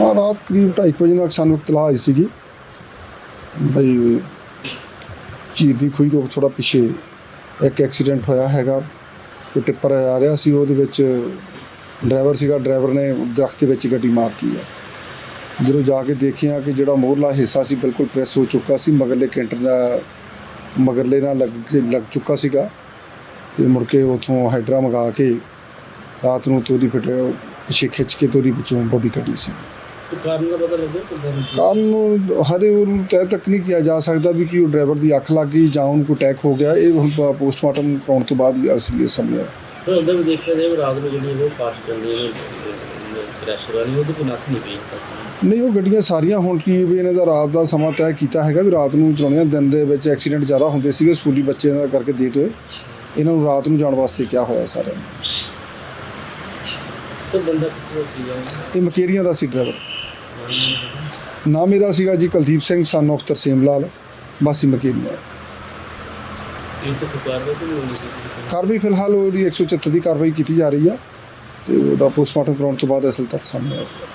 ਹਾਂ, ਰਾਤ ਕਰੀਬ 2:30 ਵਜੇ ਨਾਲ ਸਾਨੂੰ ਇਤਲਾਹ ਆਈ ਸੀਗੀ। ਬਈ ਚੀਰ ਦੀ ਖੂਹੀ ਤੋਂ ਥੋੜਾ ਪਿੱਛੇ ਇੱਕ ਐਕਸੀਡੈਂਟ ਹੋਇਆ ਹੈਗਾ। ਕੋਈ ਟਿੱਪਰ ਆ ਰਿਹਾ ਸੀ, ਉਹਦੇ ਵਿੱਚ ਡਰਾਈਵਰ ਸੀਗਾ। ਡਰਾਈਵਰ ਨੇ ਦਰਖਤ ਦੇ ਵਿੱਚ ਗੱਡੀ ਮਾਰਤੀ ਹੈ। ਜਦੋਂ ਜਾ ਕੇ ਦੇਖਿਆ ਕਿ ਜਿਹੜਾ ਮੋਹਰਲਾ ਹਿੱਸਾ ਸੀ, ਬਿਲਕੁਲ ਪ੍ਰੈਸ ਹੋ ਚੁੱਕਾ ਸੀ। ਮਗਰਲੇ ਕੈਂਟਰ ਦਾ, ਮਗਰਲੇ ਨਾਲ ਲੱਗ ਲੱਗ ਚੁੱਕਾ ਸੀਗਾ। ਤੇ ਮੁੜ ਕੇ ਉਥੋਂ ਹਾਈਡਰਾ ਮੰਗਾ ਕੇ ਰਾਤ ਨੂੰ ਤੋਰੀ ਫਿਟ, ਪਿੱਛੇ ਖਿੱਚ ਕੇ ਤੋਰੀ ਵਿੱਚੋਂ ਬੋਡੀ ਕੱਢੀ ਸੀ। ਤੇ ਕਾਰਨ ਨੂੰ ਹਰੇ ਉਹਨੂੰ ਤੈਅ ਤੱਕ ਨਹੀਂ ਕੀਤਾ ਜਾ ਸਕਦਾ ਵੀ ਕਿ ਉਹ ਡਰਾਈਵਰ ਦੀ ਅੱਖ ਲੱਗ ਗਈ ਜਾਂ ਉਹਨੂੰ ਅਟੈਕ ਹੋ ਗਿਆ। ਇਹ ਹੁਣ ਪੋਸਟਮਾਰਟਮ ਕਰਾਉਣ ਤੋਂ ਬਾਅਦ ਹੀ ਅਸਲੀ ਸਾਹਮਣੇ ਆਇਆ ਫਿਰ ਉਹਦਾ ਵੀ ਦੇਖਿਆ ਜਾਏ ਵੀ ਰਾਤ ਨੂੰ ਜਿਹੜੀ ਉਹ ਫਾਸਟ ਚੱਲਦੀ ਹੈ ਕ੍ਰੈਸ਼ ਵਾਲੀ ਉਹਦੇ ਕੋਈ ਨੱਥ ਨਹੀਂ ਪਈ। ਤੱਕ ਨਹੀਂ ਉਹ ਗੱਡੀਆਂ ਸਾਰੀਆਂ ਹੁਣ ਕੀ ਵੀ ਇਹਨਾਂ ਦਾ ਰਾਤ ਦਾ ਸਮਾਂ ਤੈਅ ਕੀਤਾ ਹੈਗਾ ਵੀ ਰਾਤ ਨੂੰ ਚਲਾਉਣੀਆਂ ਦਿਨ ਦੇ ਵਿੱਚ ਐਕਸੀਡੈਂਟ ਜ਼ਿਆਦਾ ਹੁੰਦੇ ਸੀਗੇ ਸਕੂਲੀ ਬੱਚਿਆਂ ਦਾ ਕਰਕੇ ਦੇਤ ਹੋਏ ਇਹਨਾਂ ਨੂੰ ਰਾਤ ਨੂੰ ਜਾਣ ਵਾਸਤੇ ਕਿਹਾ ਹੋਇਆ ਸਾਰਿਆਂ ਨੂੰ। ਤੇ ਬੰਦਾ ਕਿੱਥੋਂ ਸੀਗਾ ਇਹ ਮਕੇਰੀਆਂ ਦਾ ਸੀ ਡਰਾਈਵਰ ਨਾਮ ਇਹਦਾ ਸੀਗਾ ਜੀ ਕੁਲਦੀਪ ਸਿੰਘ ਸਨ of ਤਰਸੇਮ ਲਾਲ ਬਾਸੀ ਮਕੇਰੀਆਂ ਕਾਰਵਾਈ ਤਾਂ ਨਹੀਂ ਹੋਣੀ ਸੀ ਕਾਰਵਾਈ ਫਿਲਹਾਲ ਉਹਦੀ 174 ਦੀ ਕਾਰਵਾਈ ਕੀਤੀ ਜਾ ਰਹੀ ਆ ਤੇ ਉਹਦਾ ਪੋਸਟਮਾਰਟਮ ਕਰਾਉਣ ਤੋਂ ਬਾਅਦ ਅਸਲ ਤੱਕ ਸਾਹਮਣੇ ਆਏਗਾ